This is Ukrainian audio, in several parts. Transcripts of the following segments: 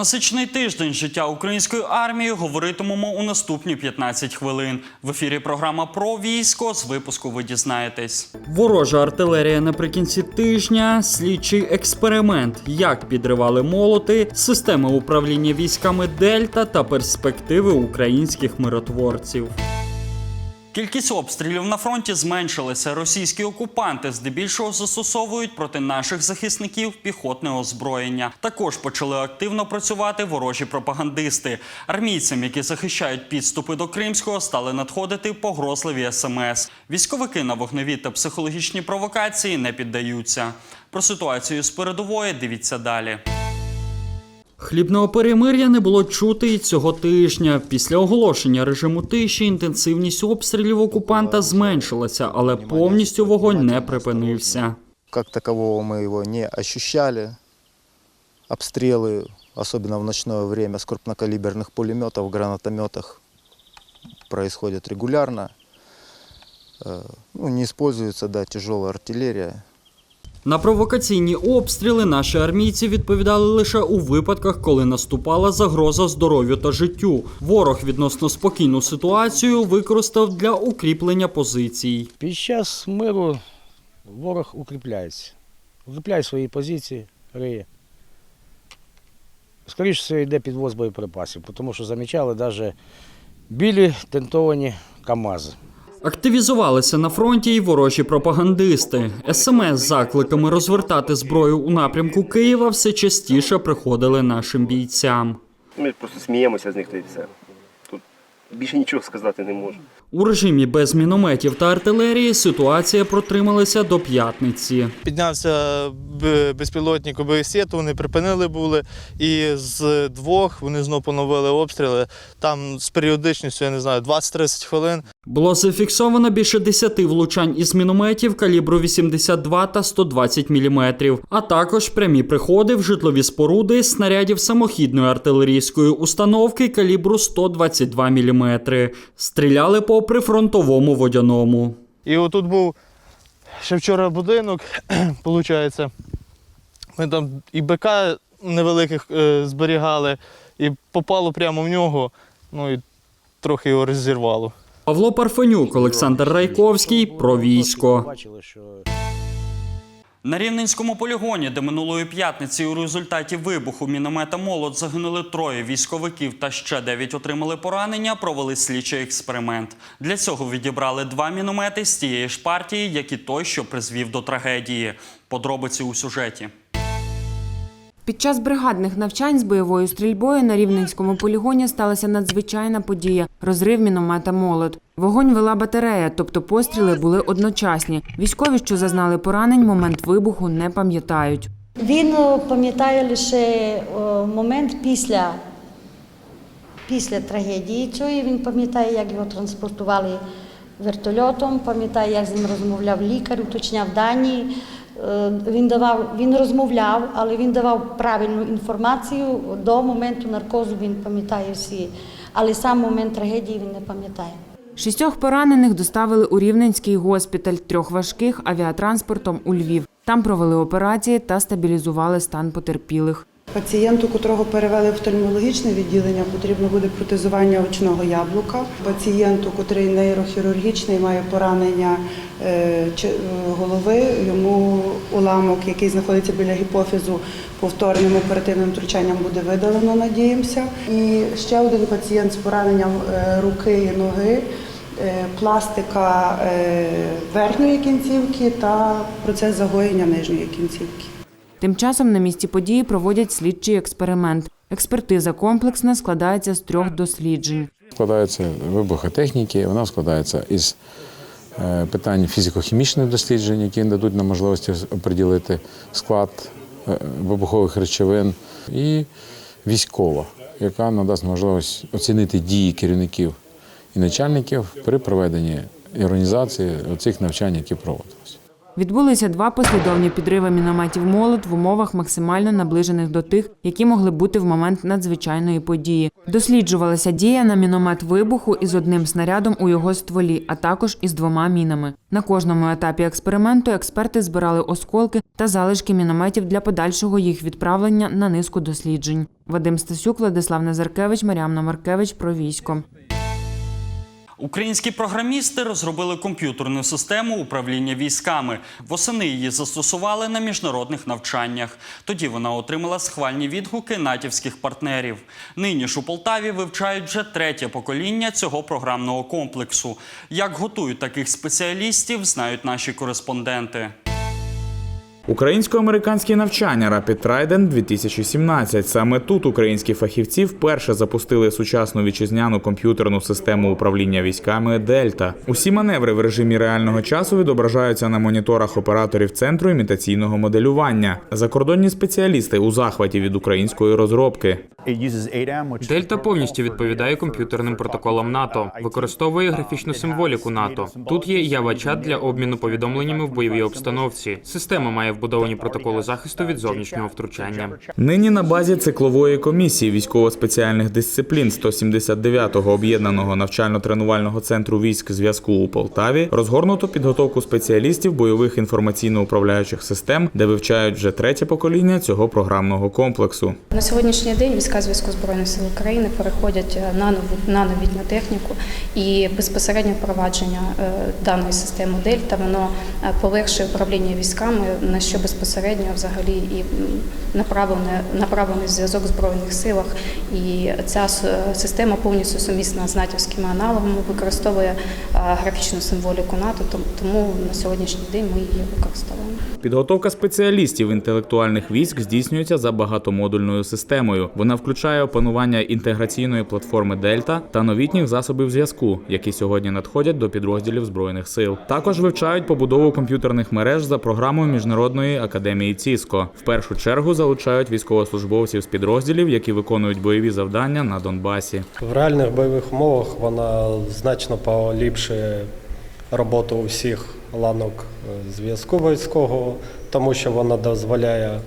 насичений тиждень життя української армії говоритимемо у наступні 15 хвилин. В ефірі програма про військо. З випуску ви дізнаєтесь. Ворожа артилерія наприкінці тижня, слідчий експеримент, як підривали молоти, системи управління військами Дельта та перспективи українських миротворців. Кількість обстрілів на фронті зменшилася. Російські окупанти здебільшого застосовують проти наших захисників піхотне озброєння. Також почали активно працювати ворожі пропагандисти. Армійцям, які захищають підступи до Кримського, стали надходити погрозливі смс. Військовики на вогневі та психологічні провокації не піддаються. Про ситуацію з передової дивіться далі. Хлібного перемир'я не було чути і цього тижня. Після оголошення режиму тиші інтенсивність обстрілів окупанта зменшилася, але повністю вогонь не припинився. Как такового мы его не ощущали. Обстрелы, особенно в ночное время, с крупнокалиберных пулеметов, гранатометах происходят регулярно. Э, Ну, не используется, да, тяжелая артиллерия. На провокаційні обстріли наші армійці відповідали лише у випадках, коли наступала загроза здоров'ю та життю. Ворог відносно спокійну ситуацію використав для укріплення позицій. Під час миру ворог укріпляється. Укріпляє свої позиції, риє. Скоріше все йде підвоз боєприпасів, тому що замічали навіть білі тентовані КАМАЗи. Активізувалися на фронті й ворожі пропагандисти. СМС з закликами розвертати зброю у напрямку Києва все частіше приходили нашим бійцям. Ми просто сміємося з них та. Тут більше нічого сказати не можу. У режимі без мінометів та артилерії ситуація протрималася до п'ятниці. Піднявся б- безпілотник ОБСЄТ, вони припинили були, і з двох вони знову поновили обстріли. Там з періодичністю, я не знаю, 20-30 хвилин. Було зафіксовано більше 10 влучань із мінометів калібру 82 та 120 мм, а також прямі приходи в житлові споруди снарядів самохідної артилерійської установки калібру 122 мм. Стріляли по прифронтовому водяному. І отут був ще вчора будинок, виходить. Ми там і БК невеликих е, зберігали, і попало прямо в нього, ну і трохи його розірвало. Павло Парфенюк, Олександр Райковський про військо. На Рівненському полігоні, де минулої п'ятниці у результаті вибуху міномета молот загинули троє військовиків та ще дев'ять отримали поранення, провели слідчий експеримент. Для цього відібрали два міномети з тієї ж партії, як і той, що призвів до трагедії. Подробиці у сюжеті. Під час бригадних навчань з бойовою стрільбою на Рівненському полігоні сталася надзвичайна подія розрив міномета молот. Вогонь вела батарея, тобто постріли були одночасні. Військові, що зазнали поранень, момент вибуху не пам'ятають. Він е, пам'ятає лише е, момент після, після трагедії цієї. Він пам'ятає, як його транспортували вертольотом, пам'ятає, як з ним розмовляв лікар, уточняв дані. Е, Він давав, він розмовляв, але він давав правильну інформацію. До моменту наркозу він пам'ятає всі, але сам момент трагедії він не пам'ятає. Шістьох поранених доставили у Рівненський госпіталь, трьох важких авіатранспортом у Львів. Там провели операції та стабілізували стан потерпілих. Пацієнту, котрого перевели в офтальмологічне відділення, потрібно буде протезування очного яблука. Пацієнту, котрий нейрохірургічний, має поранення е, е, голови, йому уламок, який знаходиться біля гіпофізу, повторним оперативним втручанням буде видалено, надіємося. І ще один пацієнт з пораненням е, руки і ноги. Пластика верхньої кінцівки та процес загоєння нижньої кінцівки. Тим часом на місці події проводять слідчий експеримент. Експертиза комплексна складається з трьох досліджень. складається вибухотехніки, вона складається із е, питань фізико-хімічних досліджень, які дадуть нам можливості оприділити склад е, вибухових речовин, і військова, яка надасть можливість оцінити дії керівників і начальників при проведенні і організації цих навчань, які проводилися. Відбулися два послідовні підриви мінометів молот в умовах максимально наближених до тих, які могли бути в момент надзвичайної події. Досліджувалася дія на міномет вибуху із одним снарядом у його стволі, а також із двома мінами. На кожному етапі експерименту експерти збирали осколки та залишки мінометів для подальшого їх відправлення на низку досліджень. Вадим Стасюк, Владислав Назаркевич, Маріамна Маркевич про військо. Українські програмісти розробили комп'ютерну систему управління військами. Восени її застосували на міжнародних навчаннях. Тоді вона отримала схвальні відгуки натівських партнерів. Нині ж у Полтаві вивчають вже третє покоління цього програмного комплексу. Як готують таких спеціалістів, знають наші кореспонденти. Українсько-американські навчання Rapid Trident 2017. Саме тут українські фахівці вперше запустили сучасну вітчизняну комп'ютерну систему управління військами Дельта. Усі маневри в режимі реального часу відображаються на моніторах операторів центру імітаційного моделювання. Закордонні спеціалісти у захваті від української розробки. Дельта повністю відповідає комп'ютерним протоколам НАТО, використовує графічну символіку НАТО. Тут є Java-чат для обміну повідомленнями в бойовій обстановці. Система має вбудовані протоколи захисту від зовнішнього втручання. Нині на базі циклової комісії військово-спеціальних дисциплін 179-го об'єднаного навчально-тренувального центру військ зв'язку у Полтаві розгорнуто підготовку спеціалістів бойових інформаційно-управляючих систем, де вивчають вже третє покоління цього програмного комплексу. На сьогоднішній день війська зв'язку збройних сил України переходять е, на нову на новітню техніку і безпосередньо впровадження е, даної системи Дельта воно е, полегшує управління військами, на що безпосередньо взагалі і м, направлене направлений зв'язок в збройних силах. І ця система повністю сумісна з натівськими аналогами, використовує графічну символіку НАТО, тому на сьогоднішній день ми її використовуємо. Підготовка спеціалістів інтелектуальних військ здійснюється за багатомодульною системою. Вона включає опанування інтеграційної платформи Дельта та новітніх засобів зв'язку, які сьогодні надходять до підрозділів збройних сил. Також вивчають побудову комп'ютерних мереж за програмою міжнародної академії ЦІСКО. В першу чергу залучають військовослужбовців з підрозділів, які виконують бойові завдання на Донбасі. В реальних бойових умовах вона значно поліпшує роботу усіх ланок е, зв'язку військового, тому що вона дозволяє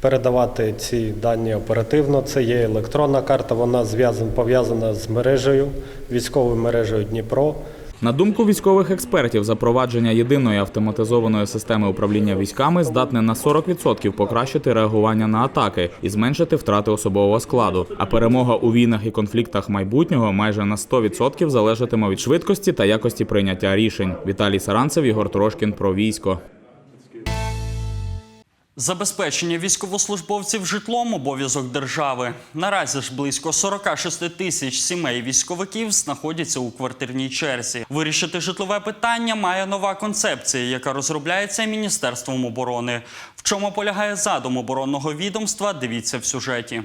передавати ці дані оперативно. Це є електронна карта, вона зв'язана пов'язана з мережею, військовою мережею Дніпро. На думку військових експертів, запровадження єдиної автоматизованої системи управління військами здатне на 40% покращити реагування на атаки і зменшити втрати особового складу. А перемога у війнах і конфліктах майбутнього майже на 100% залежатиме від швидкості та якості прийняття рішень. Віталій Саранцев, Ігор Трошкін про військо. Забезпечення військовослужбовців житлом обов'язок держави. Наразі ж близько 46 тисяч сімей військовиків знаходяться у квартирній черзі. Вирішити житлове питання має нова концепція, яка розробляється Міністерством оборони. В чому полягає задум оборонного відомства? Дивіться в сюжеті.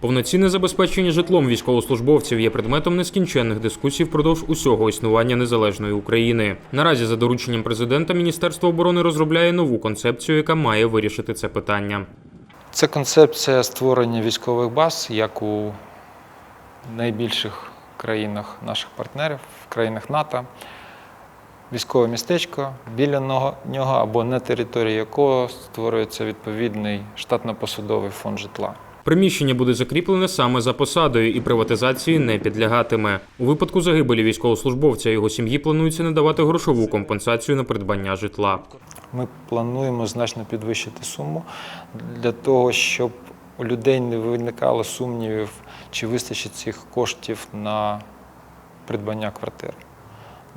Повноцінне забезпечення житлом військовослужбовців є предметом нескінченних дискусій впродовж усього існування незалежної України. Наразі, за дорученням президента, Міністерство оборони розробляє нову концепцію, яка має вирішити це питання. Це концепція створення військових баз, як у найбільших країнах наших партнерів, в країнах НАТО. Військове містечко біля нього або на території якого створюється відповідний штатно-посадовий фонд житла. Приміщення буде закріплене саме за посадою і приватизації не підлягатиме. У випадку загибелі військовослужбовця його сім'ї планується надавати грошову компенсацію на придбання житла. Ми плануємо значно підвищити суму для того, щоб у людей не виникало сумнівів, чи вистачить цих коштів на придбання квартири.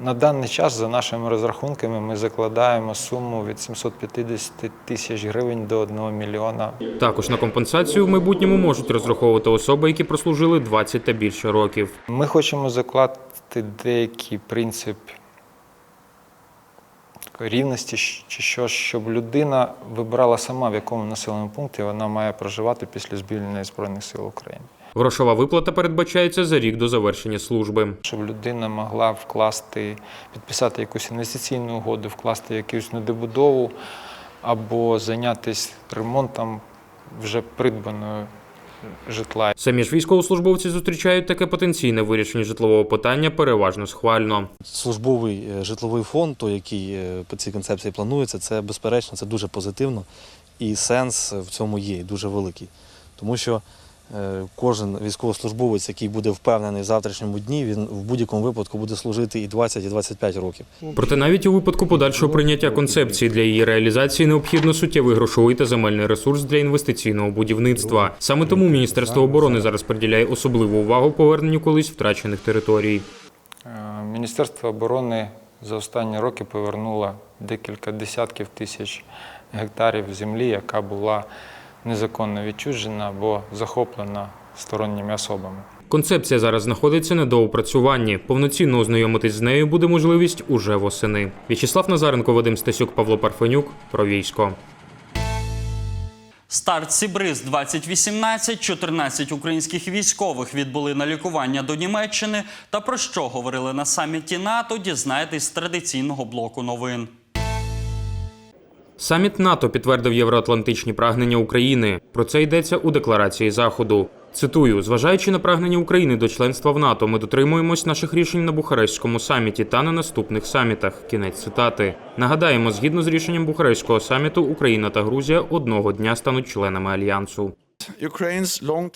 На даний час, за нашими розрахунками, ми закладаємо суму від 750 тисяч гривень до 1 мільйона. Також на компенсацію в майбутньому можуть розраховувати особи, які прослужили 20 та більше років. Ми хочемо закласти деякий принцип рівності, чи що, щоб людина вибирала сама, в якому населеному пункті вона має проживати після звільнення Збройних сил України. Грошова виплата передбачається за рік до завершення служби. Щоб людина могла вкласти, підписати якусь інвестиційну угоду, вкласти якусь недобудову або зайнятися ремонтом вже придбаної житла. Самі ж військовослужбовці зустрічають таке потенційне вирішення житлового питання переважно схвально. Службовий е, житловий фонд, той, який е, по цій концепції планується, це безперечно, це дуже позитивно і сенс в цьому є і дуже великий. Тому що кожен військовослужбовець, який буде впевнений в завтрашньому дні, він в будь-якому випадку буде служити і 20, і 25 років. Проте навіть у випадку подальшого прийняття концепції для її реалізації необхідно суттєвий грошовий та земельний ресурс для інвестиційного будівництва. Саме тому Міністерство оборони зараз приділяє особливу увагу поверненню колись втрачених територій. Е, Міністерство оборони за останні роки повернуло декілька десятків тисяч гектарів землі, яка була незаконно відчужена або захоплена сторонніми особами. Концепція зараз знаходиться на доопрацюванні. Повноцінно ознайомитись з нею буде можливість уже восени. В'ячеслав Назаренко, Вадим Стасюк, Павло Парфенюк. Про військо. Старт Сібриз 2018 14 українських військових відбули на лікування до Німеччини. Та про що говорили на саміті НАТО, дізнаєтесь з традиційного блоку новин. Саміт НАТО підтвердив євроатлантичні прагнення України. Про це йдеться у декларації Заходу. Цитую: зважаючи на прагнення України до членства в НАТО, ми дотримуємось наших рішень на Бухарестському саміті та на наступних самітах. Кінець цитати. Нагадаємо, згідно з рішенням Бухарестського саміту, Україна та Грузія одного дня стануть членами альянсу.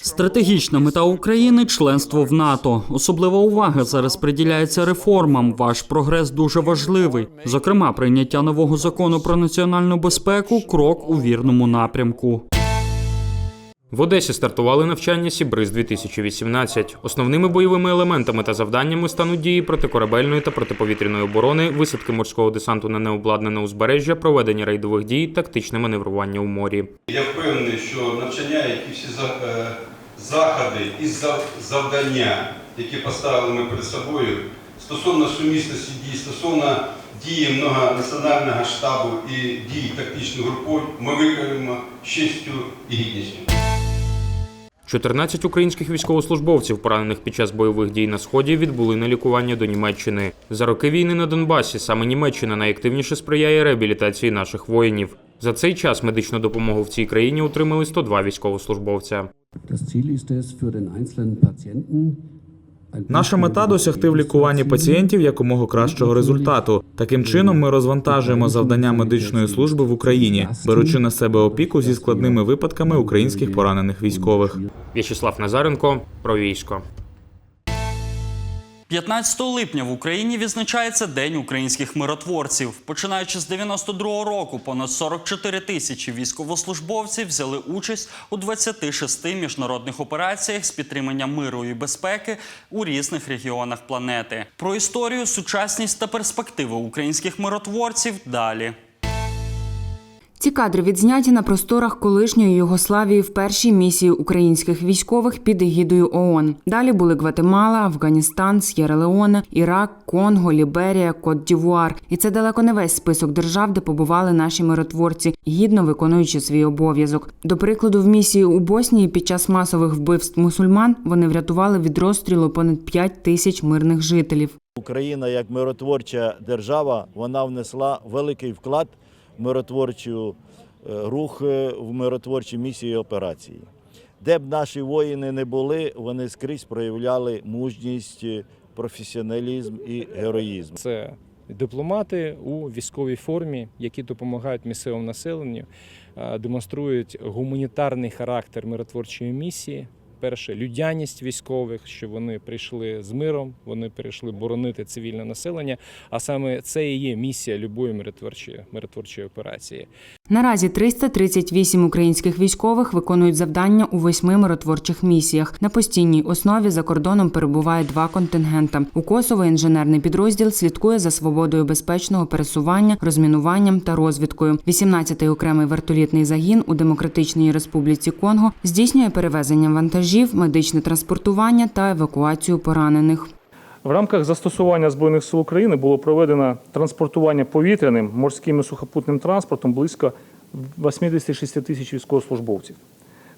Стратегічна мета України членство в НАТО. Особлива увага зараз приділяється реформам. Ваш прогрес дуже важливий. Зокрема, прийняття нового закону про національну безпеку крок у вірному напрямку. В Одесі стартували навчання Сібриз 2018 Основними бойовими елементами та завданнями стануть дії протикорабельної та протиповітряної оборони, висадки морського десанту на необладнане узбережжя, проведення рейдових дій, тактичне маневрування у морі. Я впевнений, що навчання, які всі е, заходи і за- завдання, які поставили ми перед собою, стосовно сумісності дій, стосовно дії многонаціонального штабу і дій тактичних груповань, ми виконуємо честю і гідністю. 14 українських військовослужбовців, поранених під час бойових дій на сході, відбули на лікування до Німеччини. За роки війни на Донбасі саме Німеччина найактивніше сприяє реабілітації наших воїнів. За цей час медичну допомогу в цій країні отримали 102 військовослужбовця. Наша мета досягти в лікуванні пацієнтів якомога кращого результату. Таким чином, ми розвантажуємо завдання медичної служби в Україні, беручи на себе опіку зі складними випадками українських поранених військових. В'ячеслав Назаренко про військо. 15 липня в Україні відзначається День українських миротворців. Починаючи з 92-го року, понад 44 тисячі військовослужбовців взяли участь у 26 міжнародних операціях з підтримання миру і безпеки у різних регіонах планети. Про історію, сучасність та перспективи українських миротворців далі. Ці кадри відзняті на просторах колишньої Югославії в першій місії українських військових під егідою ООН. Далі були Гватемала, Афганістан, С'єра-Леоне, Ірак, Конго, Ліберія, Кот-Дівуар. І це далеко не весь список держав, де побували наші миротворці, гідно виконуючи свій обов'язок. До прикладу, в місії у Боснії під час масових вбивств мусульман вони врятували від розстрілу понад 5 тисяч мирних жителів. Україна як миротворча держава вона внесла великий вклад миротворчу е, рух е, в миротворчі місії операції. Де б наші воїни не були, вони скрізь проявляли мужність, е, професіоналізм і героїзм. Це дипломати у військовій формі, які допомагають місцевому населенню, демонструють гуманітарний характер миротворчої місії. Перше людяність військових, що вони прийшли з миром, вони прийшли боронити цивільне населення. А саме це і є місія любої миротворчої миротворчої операції. Наразі 338 українських військових виконують завдання у восьми миротворчих місіях. На постійній основі за кордоном перебуває два контингента. У Косово інженерний підрозділ слідкує за свободою безпечного пересування, розмінуванням та розвідкою. 18-й окремий вертолітний загін у Демократичній Республіці Конго здійснює перевезення вантажів, медичне транспортування та евакуацію поранених. В рамках застосування Збройних сил України було проведено транспортування повітряним, морським і сухопутним транспортом близько 86 тисяч військовослужбовців.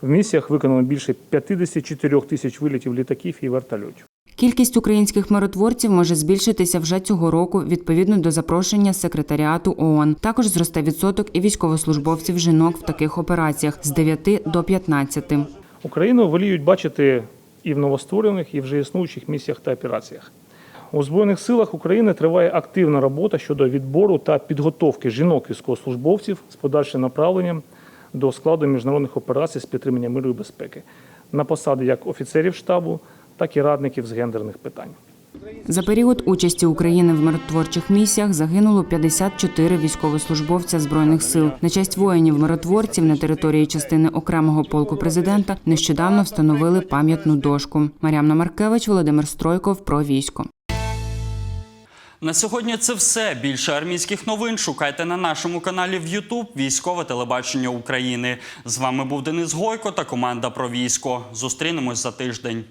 В місіях виконано більше 54 тисяч вилітів літаків і вертольотів. Кількість українських миротворців може збільшитися вже цього року відповідно до запрошення секретаріату ООН. Також зросте відсоток і військовослужбовців жінок в таких операціях з 9 до 15. Україну воліють бачити і в новостворених, і вже існуючих місіях та операціях. У Збройних силах України триває активна робота щодо відбору та підготовки жінок-військовослужбовців з подальшим направленням до складу міжнародних операцій з підтримання миру і безпеки на посади як офіцерів штабу, так і радників з гендерних питань. За період участі України в миротворчих місіях загинуло 54 військовослужбовця збройних сил. На честь воїнів-миротворців на території частини окремого полку президента нещодавно встановили пам'ятну дошку. Мар'яна Маркевич, Володимир Стройков про військо. На сьогодні це все. Більше армійських новин шукайте на нашому каналі в YouTube Військове телебачення України. З вами був Денис Гойко та команда про військо. Зустрінемось за тиждень.